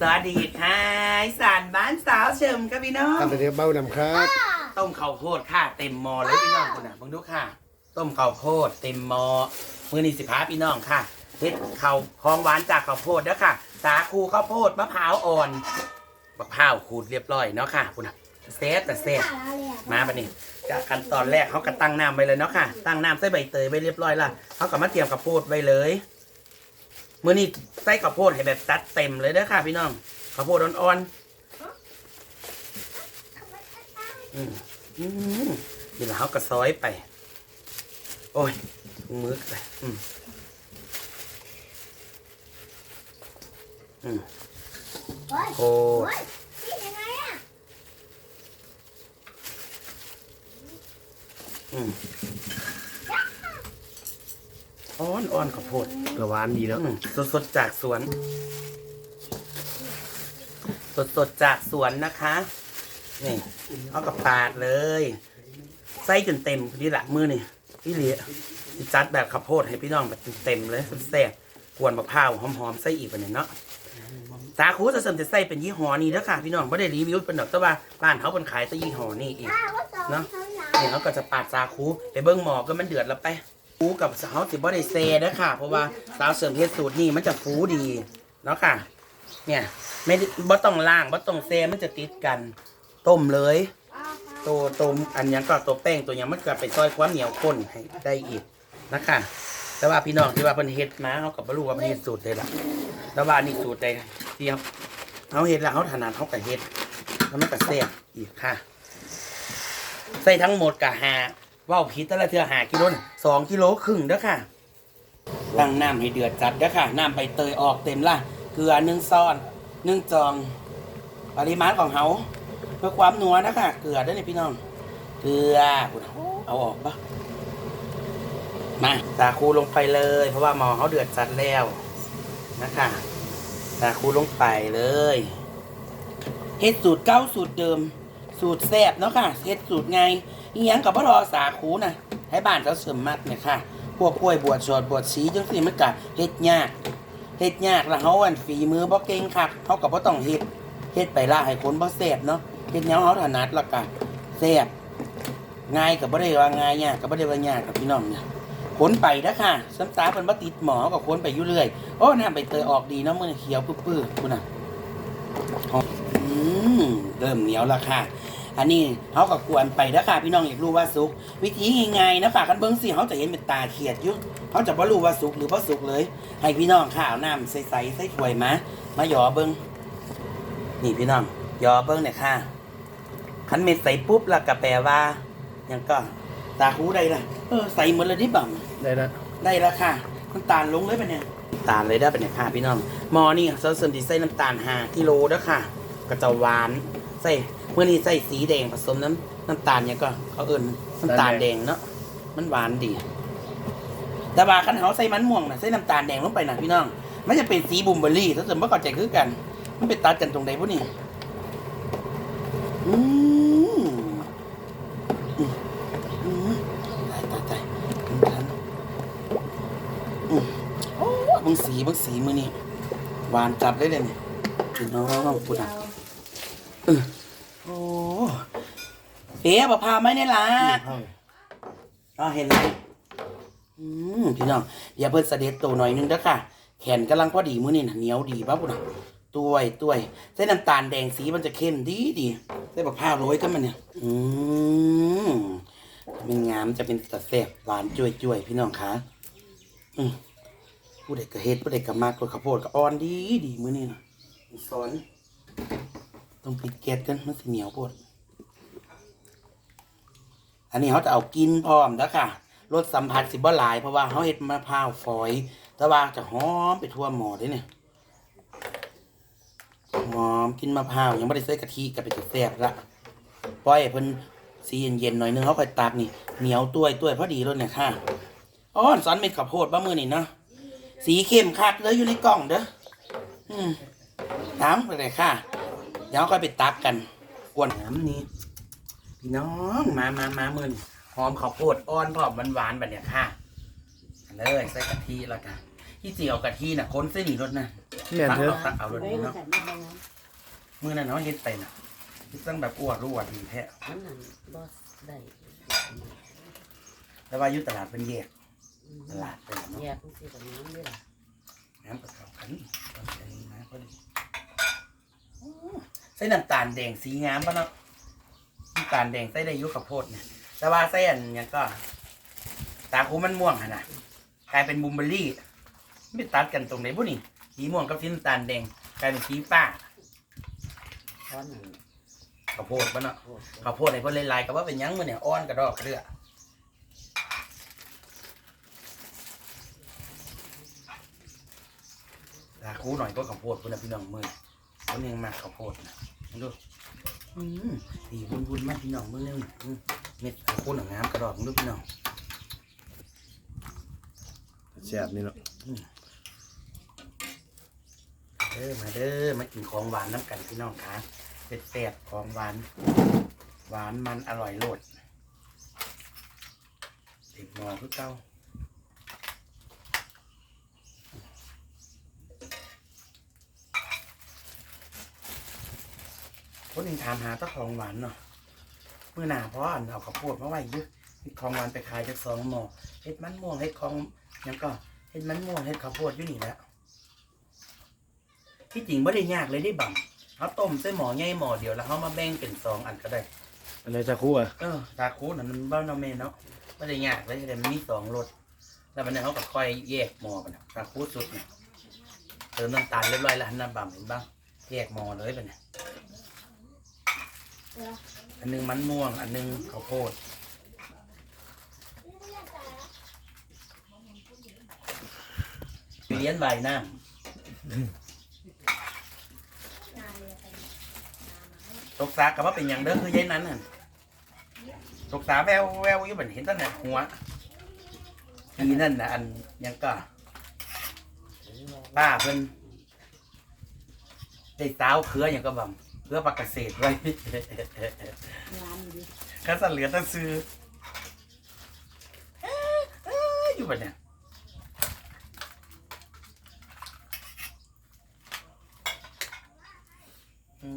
สวัสดีค่ะอีสานบ้านสาวเฉิมครับพี่น้องครับเดี๋ยวเบ้านำครับ ต้มข้าวโพดค่ะเต็มหมอเลยพี่น้องคุณน่ะเพิ่งดูค่ะ ต้มข้าวโพดเต็มหมอมือนี่สิพาพี่น้องค่ะเฮ็ดข้าวของหวานจากข้าวโพดเด้อค่ะ สาคูข้าวโพดมะพร้าวอ่อนมะพร้าวขูดเรียบร้อยเนาะค่ะคุณน่ะเซฟแต่เซฟมาปะนี่จากขั้นตอนแรกเขาก็ตั้งน้ำไว้เลยเนาะค่ะ ตั้งน้ำใส่ใบเตยไว้เรียบร้อยละเขาก็มาเตรียมข้าวโพดไว้เลย มื่อนี้ใส่ข้าวโพดให้แบบจัดเต็มเลยเด้อค่ะ พี่น้องข้าวโพดอ่อนๆอืมอืมนี่แหละเขาก็ซอยไป โอ้ยมือไปอืมอืมโคตรอืม อ่อนอ่อนข้าวโพดกระหวานดีเนาะสดสดๆจากสวน สดสดๆจากสวนนะคะนี่เอากับปาดเลยไส้จนเต็มนี่แหละมือนี่พี่เหลียสิจัดแบบข้าวโพดให้พี่น้องแบบเต็มๆเลยแซ่บๆกวนมะพร้าวหอมๆไส้อีกวันนี้เนาะสาคูจะเสริมจะใส่เป็นยี่ห้อนี้แล้วค่ะพี่น้องไม่ได้รีวิวเป็นดอกแต่ว่าบ้านเขาเป็นขายแต่ยี่ห้อนี้อีกเนาะเนี่ยเขาก็จะปาดสาคูไปเบิ้งหมอก็มันเดือดแล้วไป ฟูกับสาวสิบ่ได้เซนะค่ะ เพราะว่าสาวเสริมเพศสูตรนี่มันจะฟูดีเนาะค่ะ เนี่ยไม่ได้บ่ต้องล่างบ่ต้องเซมันจะติดกัน ต้มเลย ตัวต้มอันยังก็ตัวแป้งตัวยังมันก็ไปซอยความเหนียวข้นให้ได้อีกนะคะแต่ว่าพี่น้องที่ว่าเพิ่นเฮ็ดมาเขาก็บ่รู้ว่าเพิ่นเฮ็ดสูตรใดล่ะแต่ว่านี่สูตรใดที่เขาเขาเฮ็ดแล้วเขาถนัดเขาก็เฮ็ดแล้วมันก็แซ่บอีกค่ะ ใส่ทั้งหมดกะหา ว่าวผิดแต่ละเทือหากิโลน่ะสองกิโลครึ่งเด้อค่ะตั้งน้ำให้เดือดจัดเด้อค่ะ น้ำใบเตยออกเต็มละเกลือหนึ่งซ้อนหนึ่งจองปริมาณของเขาเพื่อความนัวนะคะเกลือด้วยนี่พี่น้องเกลือคุณเอาออกปะมาสาคูลงไปเลย เพราะว่าหมอเขาเดือดจัดแล้วนะคะสาคูลงไปเลยเฮ็ดสูตรเก้าสูตรเดิม สูตรแซ่บเนาะค่ะเฮ็ดสูตรไง อีหยังกับพ่อรอสาคูนะให้บ้านเขาเสริมมักเนี่ยค่ะ พวกกล้วยบวชสดบวชสีจังสิมันกะเฮ็ดยากเฮ็ดยากแล้วเฮาอันฝีมือบ่เก่งคักเฮาก็บ่ต้องเฮ็ดเฮ็ดไปล่าให้คนบ่แซ่บเนาะเฮ็ดแนวเฮาถนัดล้วก็แซ่บง่ายก็บ่ได้ว่าง่ายยากก็บ่ได้ว่ายากกับพี่น้องเนี่ยขนไปนะค่ะซ้ำตาเพิ่นบ่ติดหมอก็ขนไปอยู่เรื่อยโอ้น้ำใบเตยออกดีเนาะมื้อเขียวปื้อๆพุ่นน่ะอมอืมเริ่มเหนียวแล้วค่ะ อันนี้เขาก็กวนไปนะค่ะพี่น้องอยากรู้ว่าสุก วิธีง่ายๆนะฝากกันเบิ้งสิเขาจะเห็นเป็นตาเขียดอยุเขาจะบ่รู้ว่าสุกหรือบ่สุกเลย ให้พี่น้องข้าวน้ำใสๆใส่ถ้วยมามาหยอเบิ้งนี่พี่น้องหยอเบิ้งเนี่ยค่ะคันเม็ดใส่ปุ๊บแล้วก็แปลว่าหยังก็ตาหูได้ละเออใส่หมดเลยดิบังได้ละได้แล้วค่ะน้ำตาลลงเลยปะเนี่ยน้ำตาลเลยได้ปะเนี่ยค่ะพี่น้องหมอนี่เสริมดีใส่น้ำตาลห้ากิโลเด้อค่ะก็จะหวานใส่ เมื่อนี้ใส่สีแดงผสมน้ำน้ำตาลเนี่ยก็เขาเอิ้นน้ำตาลแดงเนาะมันหวานดีแต่ว่าคันเขาใส่มันม่วงนะใส่น้ำตาลแดงลงไปนะพี่น้อง มันจะเป็นสีบุมเบอรี่ถ้าสมมติว่าเข้าใจคือกัน มันไปตัดกันตรงใดพวกนี้อืมอืมอืมตายตายตายอืมทันอืมโอ้บางสีบางสีมือนี่หวานจัดเลยเลยนี่พี่น้องพูดอะโอ้ เอ๋บพาไหมเนี่ยล่ะอ๋อเห็นเลยอืมพี่น้องเดี๋ยวเพิ่นเสด็จตัวหน่อยนึงเด้อค่ะ แขนกำลังพอดีมื้อนี่น่ะเหนียวดีป่ะพุ่นน่ะตัวยตัวยใส่น้ำตาลแดงสีมันจะเข้มดีดีใส่บักพร้าวโรยกันมันเนี่ย อืมถ้าเป็นงามจะเป็นตะแซ่บหวานจ่วยจ่วยๆพี่น้องคะอืมผู้ใดก็เฮ็ดผู้ใดก็มากกว่าข้าวโพดก็อ่อนดีดีมื้อนี้น่ะสอน ต้องปิดแก๊สกันมันสิเหนียวปวด อันนี้เขาจะเอากินพร้อมแล้วค่ะรสสัมผัสสิบ่หลายเพราะว่าเขาเห็ดมะพร้าวฝอย แต่ว่าจะหอมไปทั่วหมอเด้เนี่ยหอมกินมะพร้าวยังไม่ได้ใส่กะทิกับไปจะแซ่บละปล่อยเพิ่นสีเย็นๆหน่อยนึงเขาค่อยตักนี่เหนียวต้วยต้วยพอดีเลยเนี่ยค่ะอ๋อสอนเม็ดข้าวโพดบ้ามือนี่เนาะสีเข้มคักเลยอยู่ในกล่องเด้ออืมน้ำไปเลยค่ะเดี๋ยวค่อยไปตักกันกวนน้ำนี่ พี่น้องมามามามือนหอมข้าวโพดอ่อนพร้อมหวานๆแบบเนี้ยค่ะเอาเลยใส่กะทิแล้วกันที่จีเอากะทิน่ะค้นเส้นหนีรถนะแม่นตักเถเอาอะตักเอารถไว้นี้มันเนาะกันมาบางนั้นมือนั้นเนาะเฮ็ดไปน่ะตั้งแบบอวดรู้อวดดีแท้มันนั่นบ่ได้แต่ว่าอยุตลาดเป็นแยกตลาดเป็นเนาะแยกจังซี่กับน้ำด้วยล่ะน้ำกับเขากันตอนนี้นะพอดีโอ้ใส่น้ำตาลแดงสีงามปะเนาะน้ำตาลแดงใส่ได้ยุกับโพดเนี่ยแต่ว่าใส่อันเนี้ยก็ ตาคูมันม่วงอะนะกลายเป็นบูมเบอรี่ ไม่ตัดกันตรงไหนพวกนี้สีม่วงกับสีน้ำตาลแดงกลายเป็นสีฟ้าช้อนนั่นข้าวโพดปะเนาะข้าวโพดในพิ่นลายๆก็ว่าเป็นหยังมือเนี่ยอ้อนกระดอกกระเดือลาคูหน่อยก็ข้าวโพดพิ่นนะพี่น้องมือเพิ่นยังมาข้าวโพดนะดู อืมดีบุญๆมากพี่น้องมื้อนึงอืมเม็ดข้าวโพดหนังงามกระดอกดูพี่น้องแซ่บนี่เนาะเด้อมาเด้อมากินของหวานน้ำกันพี่น้องคะเป็ดแซ่บของหวาน หวานมันอร่อยโลดติดหมอคือเก้า คนนึงถามหาเจ้าของหวานเนาะเมื่อหนาเพราะอันเอาข้าวโพดมาไว้เยอะเฮ็ดของหวานไปขายจากสองหม้อเฮ็ดมันม่วงเฮ็ดของหยังก็เฮ็ดมันม่วงเฮ็ดข้าวโพดอยู่นี่แหล้วที่จริงไม่ได้ยากเลยได้บังเอาต้มใส่หม้อใหญ่หม้อเดียวแล้วเขามาแบ่งเป็นสองอันก็ได้อันไหนจะคู่อะเออตาคูน่ะมันบ้านเราเมนเนาะไม่ได้ยากเลยแต่มันมีสองรสแล้วมันเนี่ยเขาก็ค่อยแยกหม้อกันนะตาคูสุดเนี่ยเติมน้ำตาลเรียบร้อยแล้วหันน้ำบ่ำเห็นบ้างแยกหม้อเลยไปเนี่ย อันหนึงมันม่วง อันหนึงข้าวโพดเลี้ยนใบน้ำตกสากับว่าเป็นอย่างเด้อคือยายนั้นน่ะตกสาแววแววอยู่เหมือนเห็นตั้งแต่หัวทีนั่นนะอันยังก็ป้าเพิ่นได้สาวเคืออย่างก็บำ เครือปากเกษตรไว้งานอยู่ดิข้าสันเหลือตั้งซื้อเอ๊ะเอ๊ะอยู่แบบเนี้ยอื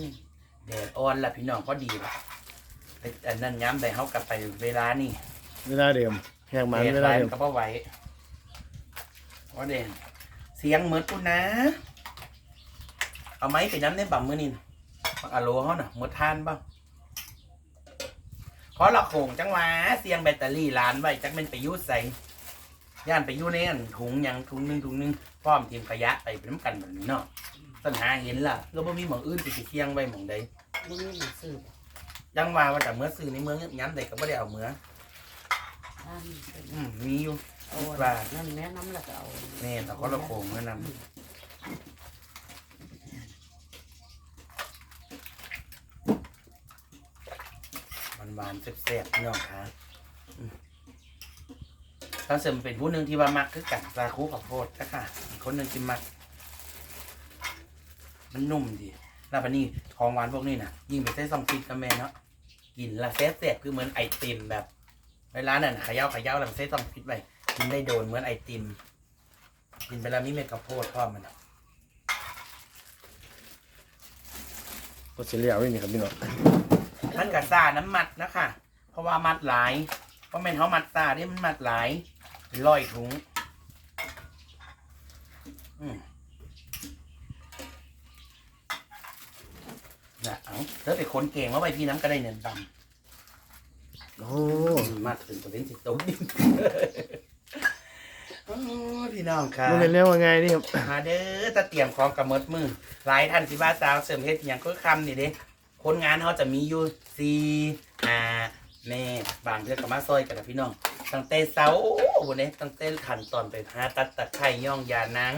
มแดดอ่อนละพี่น้องพอดีละไอ้อันนั้นย้ำแต่เขากลับไปเวลานี่ เวลาเดิมแห้งมันแดดเวไรลาเดิม ก็บ่ไหวว่าเด่นเสียงเหมือนกูนะ เอาไม้ไปน้ำในบั่มมือนี่น่ะบักอะโลเขาน่ะหมดทานบ้างขอละโขงจังหวะเสียงแบตเตอรี่ล้านไว้จักเป็นไปอยุดใส่ย่านไปอยุในอันถุงหยังถุงหนึงถุงหนึงพร้อมทีมขยะไปเป็นน้ำกันแบบนี้เนาะปัญหาเห็นล่ะแล้วบ่มีหมองอื่นสิไปเคียงไว้หมองใดบ่มีหนังสือจังว่าว่าแต่เมื่อซื้อในเมืองย้ำใดก็บ่ได้เอาเมือท่านเป็นอืมมีอยู่ เอาว่านั่นแม่น้ำแล้วก็เอาแน่แต่ขอละโขงเมื่อนำ มัน หวานๆแซ่บๆพี่น้องคะอืมถ้าเสริมเป็นผู้หนึ่งที่ว่ามักคือกันซาคูกับโพดนะค่ะอีกคนหนึ่งที่มัก มันนุ่มดีแล้วพันนี้ของหวานพวกนี้นะยิ่งไปใส่ซองฟิตกับแม่เนาะกินละแซ่บๆคือเหมือนไอติมแบบเวลานั่นขย่าเขย่าแล้วใส่ซองฟิตไปกินได้โดนเหมือนไอติมกินไปแล้วมีเม็ดข้าวโพดพร้อมมันอะก็เสียแล้วนี่ครับพี่น้อง มันกับซาน้ำมัดนะคะ เพราะว่ามัดหลาย เพราะแม่นเขามัดซาเนี่ยมันมัดหลายเป็นร้อยถุง อืมนะเอาเธอไปค้นเก่งว่าไปพี่น้ำก็ได้เนินดโอ้ำมาถึงตัวเล่นสิโต๊ะดินโอ้พี่น้องค่ะมันเป็นเรื่องว่าไงนี่ครับมาเด้อตะเตรียมของกระมดมือหลายท่านสิบ้าสาวเสริมเฮ็ดอหย่างก็คำนี่เด้ คนงานเขาจะมีอยู่สี่ห้าแม่บางเทือกับมาซอยกันนะพี่น้องตั้งแต่เสาวันนี้ตั้งแต่ขันตอนไปหาตัดตะไคร่ย่องยานาง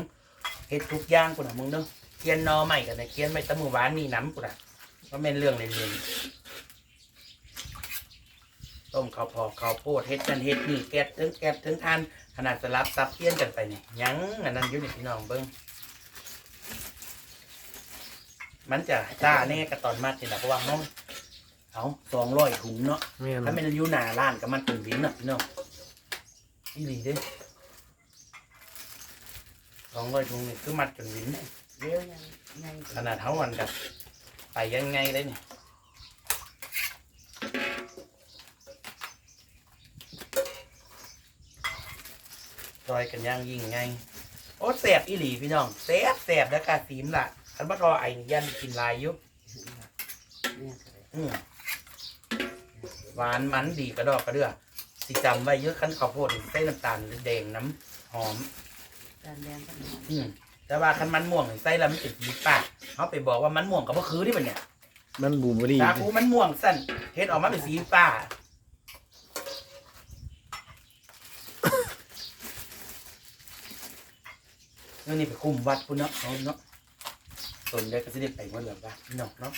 เฮ็ดทุกอย่างกูนะมึงเด้อเคียนนอใหม่กันนะเคียนไม่ตะมือหวานนี่น้ำกูนะก็เป็นเรื่องเล่นๆต้มข้าวพอข้าวโพดเฮ็ดกันเฮ็ดนี่แก๊สถึงแก๊สถึงทานขนาดสลับซับเพี้ยนกันไปนี่ยังอันนั้นอยู่ในพี่น้องเบิ้ง มันจะจ้าแน่กับตอนมัดนี่แหละเพราะว่าห้องเอาสองร้อยถุงเนาะแม่นถ้าเป็นอยู่หน้าร้านก็มันเป็นวินเนาะพี่น้องอีหลีเด้องร้อยถุงนี่คือมัดจนวินเนี่ยเดี๋ยวยังยังขนาดเท่าวันกับไปยังไงเลยเนี่ยซอยกันย่างยิ่งไง โอ้แสบอีหลีพี่น้องแสบแสบแล้วกาสีมละ คันบ่ทอไอ้นี่ยันกินลายอยุบเนี่ยก็เลยอืมหวานมันดีกระดอกกระเดือสิจำไว้เยอะขั้นข้าวโพดนี่ใส่น้ำตาลแดงน้ำหอมการแดงก็หอมอืมแต่ว่าคันมันม่วงนี่ใส่แล้วมันติดยีปากเขาไปบอกว่ามันม่วงกับก็คือที่มันเนี่ยมันบูมบอรี่ตาคูมันม่วงสั้นเฮ็ดออกมาเป็นสีฟ้าแล้วนี่ไปคุมวัดพุ่นเนาะเอาเนาะ ตนได้ก็สิได้ไปหมดแล้วป่ะพี่น้องเนาะ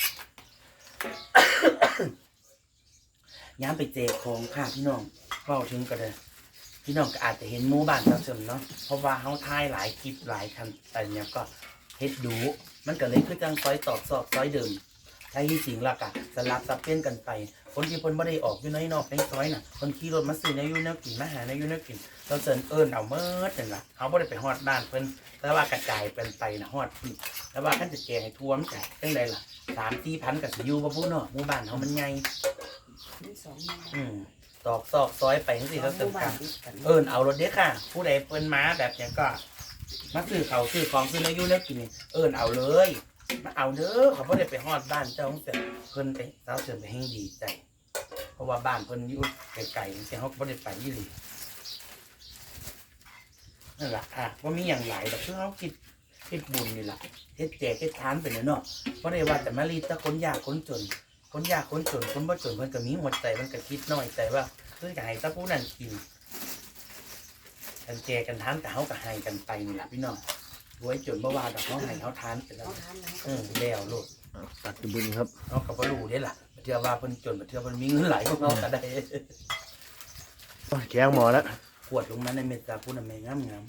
ย้ำไปเจกของค่ะพี่น้องเฝ้าถึงก็เลยพี่น้องก็อาจจะเห็นหมู่บ้านเราเสริมเนาะเพราะว่าเขาถ่ายหลายคลิปหลายคันแต่เนี้ยก็เฮ็ดดูมันก็เลยคือจังซอยตอกซอกซอยเดิมใช้ที่สิงหลักอะสลับซับเปลี่ยนกันไป คนที่เพิ่นไม่ได้ออกอยู่ในนอกในซอยน่ะคนขี่รถมาซื้อในยูนวกินมาหาในยูแนวกิน เราเชิญเอิญเอาเมิดนั่นล่ะเขาไม่ได้ไปฮอดบ้านเพิ่นแต่ว่ากระจายเป็นไปนะฮอดพี่แล้วว่าขั้นจะแจกให้ท่วมันแจกจังไดล่ะสามสี่พันกับสิอยูบ่พูดเนาะหมู่บ้านเขามันใหญ่สองหมู่บ้านอืมตอกซอกซอยไปจังซี่เขาเสริมกันติดกันเอิญเอารถเด้อค่ะ ผู้ใดเปิ้นมาแบบเนี้ก็มาซื้อเขาวซื้อของซื้อในอยูแนวกินนี่เอิญเอาเลยมาเอาเด้อเขาบ่ได้ไปฮอดบ้านเจ้าของเสเพิ่นไปเจ้าเสริมไปแห่งดีใจเพราะว่าบ้านเพิ่นอยู่ไกลๆแต่เขาบ่ได้ไปยี่หลี นั่นแหละค่ะว่ามีอย่างหลายแต่คือเขาคิดคิดบุญนี่แหละเฮ็ดแจกเฮ็ดทานไปเนาะเพราะได้ว่าแต่มารีดแต่คนยากคนจน คนยากคนจนคนบ่จนเพิ่นก็มีหัวใจมันก็คิดน้อยใจว่าคือจะให้ตะผู้นั้นกินกันแจกกันทานแต่เขาก็ให้กันไปนี่แหละพี่น้องรวยจนบ่ว่าดอกเขาให้เขาทานไปแล้วต้องทานนะเออแล้วลูกตักตะบุญครับเขาก็บ่รู้เด้ล่ะเทื่อว่าเพิ่นจนเทื่อเพิ่นมีเงินหลายกว่าเราก็ได้โอ้ยแกงหมอแล้วข วดลงมาในเม็ดตาพูน่ะแม่งามงาม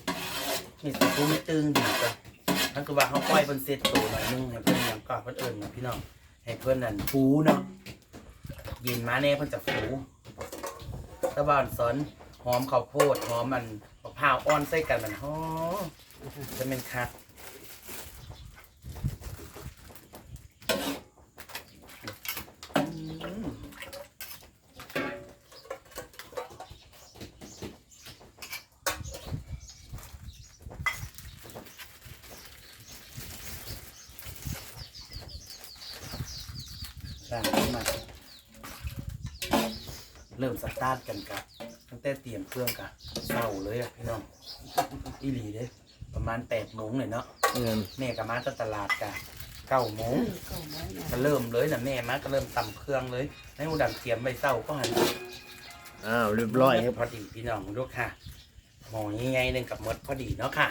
เม็ดตาพูไม่ตึงดีจ้ะนั่นคือว่าเขาปล่อยเพิ่นเซตตัวหน่อยนึงให้เพื่อนยังก็เพิ่นเอิ้นนะพี่น้องให้เพื่อนนั่นฟูเนาะเย็นมาแน่เพื่อนจะฟูตะบานสอนหอมข้าวโพดหอมมันมะพร้าวอ่อนใส่กันมันหอมจะเป็นคัก สร้างขึ้นมาเริ่มสตาร์ทกันกับตั้งแต่เตรียมเครื่องกับเศร้าเลยอะพี่น้องอีหลีเด้ประมาณแปดโมงเลยเนาะเงินแม่ก็มาจากตลาดกะเก้าโมงก็ไม่เนี่ยก็เริ่มเลยนะแม่มาก็เริ่มตำเครื่องเลยในหูดังเตรียมใบเศร้าก็หันอ้าวเรียบร้อยครับพอดีพี่น้องลูกค่ะหมอใหญ่ๆหนึ่งกับมดพอดีเนาะค่ะ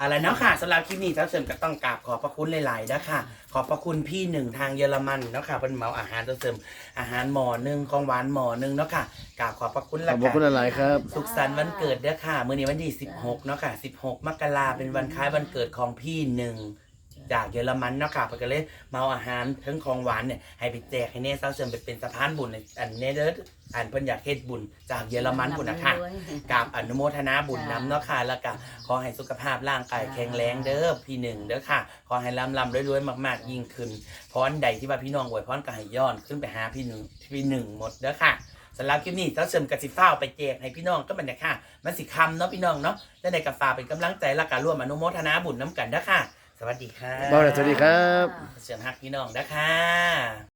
อะไรเนาะค่ะสำหรับคลิปนี้ท่านเสริมก็ต้องกราบขอบพระคุณหลายๆนะค่ะ ขอบพระคุณพี่หนึ่งทางเยอรมันเนาะค่ะเป็นเหมาอาหารท่านเสริมอาหารหมอหนึ่งของหวานหมอหนึ่งเนาะค่ะกราบขอบพระคุณขละอบพระค่ะคุณหลายๆครับ สุขสันต์วันเกิดเด้อค่ะมื้อนี้วันที่16เนาะค่ะ16มกราเป็นวันคล้ายวันเกิดของพี่หนึ่ง จากเยอรมันเนาะค่ะเพิ่นก็เลยเอาอาหารทั้งของหวานเนี่ยให้ไปแจกให้แน่เซาเสริมไปเป็นสะพานบุญในอันเนเด้ออันเพิ่นอยากเฮ็ดบุญจากเยอรมันพุ่นน่ะค่ะกราบอนุโมทนาบุญน้ำเนาะค่ะแล้วก็ขอให้สุขภาพร่างกายแข็งแรงเด้อพี่หนึ่งเด้อค่ะ ขอให้ร่ำร่ำรวยๆมากๆ ยิ่งขึ้นพรใดที่ว่าพี่น้องอวยพรก็ให้ย้อนขึ้นไปหาพี่หนึ่งพี่หนึ่งหมดเด้อค่ะสำหรับคลิปนี้เจ้าเสริมกสิฟ้าไปแจกให้พี่น้องก็มันเนี่ยค่ะ มันสิคำเนาะพี่น้องเนาะจะได้กับฝาเป็นกำลังใจและการร่วมอนุโมทนาบุญน้ำกันเด้อค่ะ สวัสดีค่ะเบาหน่อยสวัสดีครับ เสียงฮักพี่น้องเด้อค่ะ